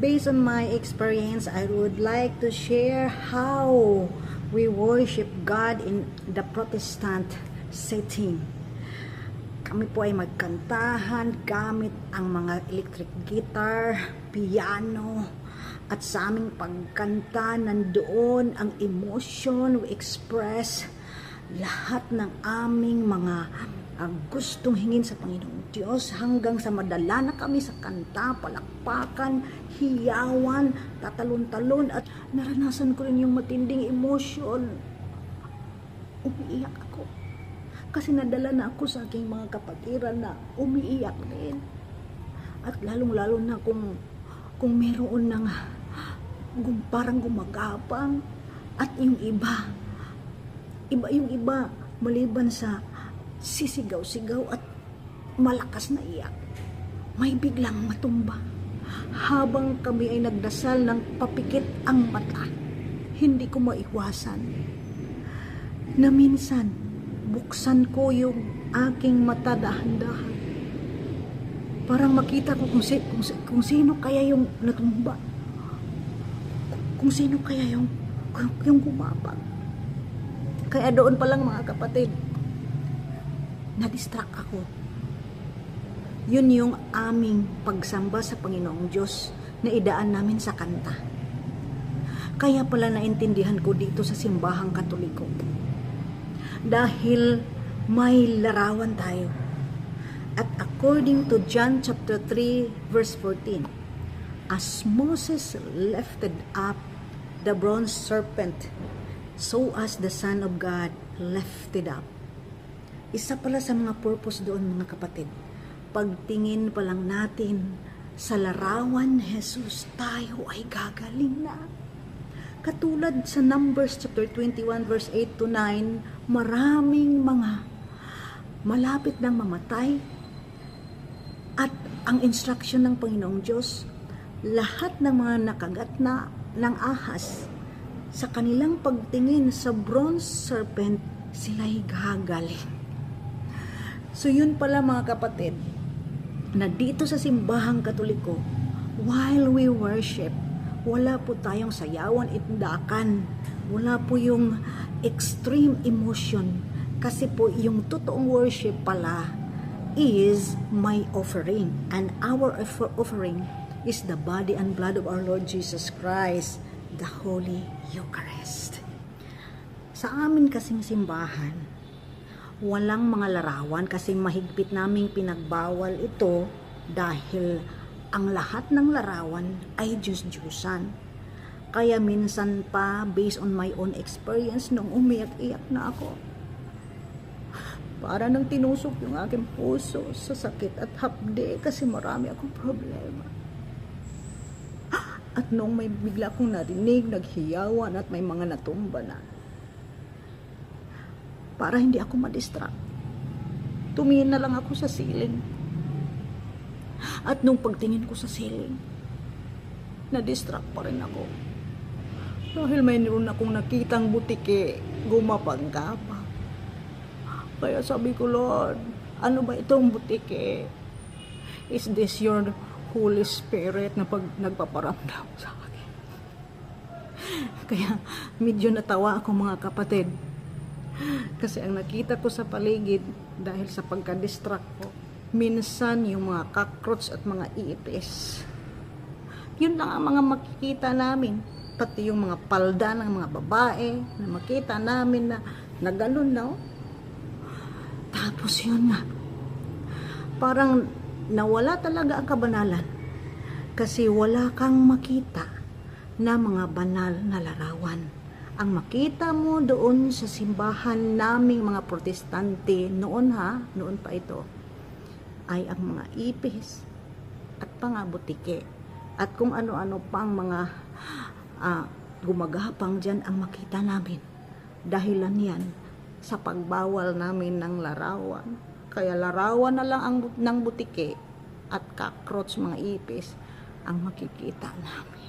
based on my experience, I would like to share how we worship God in the Protestant setting. Kami po ay magkantahan gamit ang mga electric guitar, piano, at sa aming pagkanta nandoon ang emotion we express lahat ng aming mga ah, gustong hingin sa Panginoong Diyos hanggang sa madala na kami sa kanta, palakpakan, hiyawan, tatalon-talon at naranasan ko rin yung matinding emotion. Umiiyak ako. Kasi nadala na ako sa aking mga kapatiran na umiiyak din. At lalong-lalo na kung kung meron ng gum, parang gumagapang at yung iba iba yung iba maliban sa sisigaw-sigaw at malakas na iyak may biglang matumba habang kami ay nagdasal ng papikit ang mata hindi ko maiwasan na minsan buksan ko yung aking mata dahan-dahan Parang makita ko kung, si, kung, kung sino kaya yung natumba. Kung sino kaya yung, yung gumapang. Kaya doon pa lang mga kapatid, na-distract ako. Yun yung aming pagsamba sa Panginoong Diyos na idaan namin sa kanta. Kaya pala naintindihan ko dito sa simbahang katoliko. Dahil may larawan tayo. At according to John chapter 3 verse 14, as Moses lifted up the bronze serpent, so as the Son of God lifted up. Isa pala sa mga purpose doon mga kapatid. Pagtingin pa lang natin sa larawan Jesus, tayo ay gagaling na. Katulad sa Numbers chapter 21 verse 8 to 9, maraming mga malapit nang mamatay at ang instruction ng Panginoong Diyos, lahat ng mga nakagat na ng ahas, sa kanilang pagtingin sa bronze serpent, sila'y gagaling. So yun pala mga kapatid, na dito sa simbahang katoliko, while we worship, wala po tayong sayawan itdakan. Wala po yung extreme emotion. Kasi po yung totoong worship pala is my offering. And our offer- offering is the body and blood of our Lord Jesus Christ, the Holy Eucharist. Sa amin kasing simbahan, walang mga larawan kasi mahigpit naming pinagbawal ito dahil ang lahat ng larawan ay Diyos-Diyosan. Kaya minsan pa, based on my own experience, nung umiyak-iyak na ako, para nang tinusok yung aking puso sa sakit at hapde kasi marami akong problema. At nung may bigla akong narinig, naghiyawan at may mga natumba na, para hindi ako madistract. Tumingin na lang ako sa ceiling. At nung pagtingin ko sa ceiling, na-distract pa rin ako. Dahil mayroon akong nakitang butike, gumapang-gapa. Kaya sabi ko, Lord, ano ba itong butike? Is this your Holy Spirit na pag nagpaparamdam sa akin? Kaya medyo natawa ako mga kapatid. Kasi ang nakita ko sa paligid dahil sa pagka-distract ko, minsan yung mga cockroach at mga ipis. Yun lang ang mga makikita namin. Pati yung mga palda ng mga babae na makita namin na, na ganun na. oh. Tapos yun nga. Parang nawala talaga ang kabanalan. Kasi wala kang makita na mga banal na larawan. Ang makita mo doon sa simbahan naming mga protestante noon ha, noon pa ito, ay ang mga ipis at pangabutike at kung ano-ano pang mga ah, gumagapang dyan ang makita namin. Dahilan yan sa pagbawal namin ng larawan. Kaya larawan na lang ang, ng butike at cockroach mga ipis ang makikita namin.